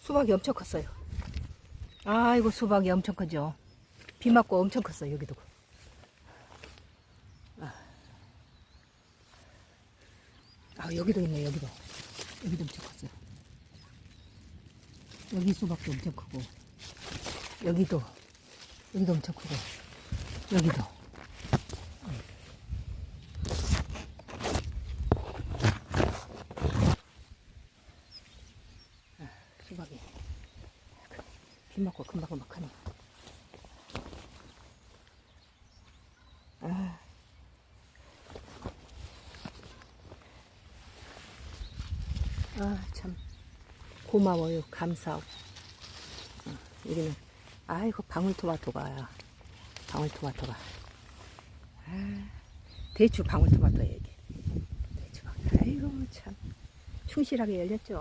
수박이 엄청 컸어요. 아이고 수박이 엄청 크죠. 비 맞고 엄청 컸어요 여기도. 아, 아 여기도 있네 여기도. 여기도 엄청 컸어요. 여기 수박도 엄청 크고 여기도 여기도 엄청 크고 여기도. 수박이 비 맞고 금방금방 하네. 아. 아, 참. 고마워요. 감사하고. 어, 여기는, 아이고, 방울토마토가, 방울토마토가. 아, 대추 방울토마토예요, 이게. 대추 방 아이고, 참. 충실하게 열렸죠.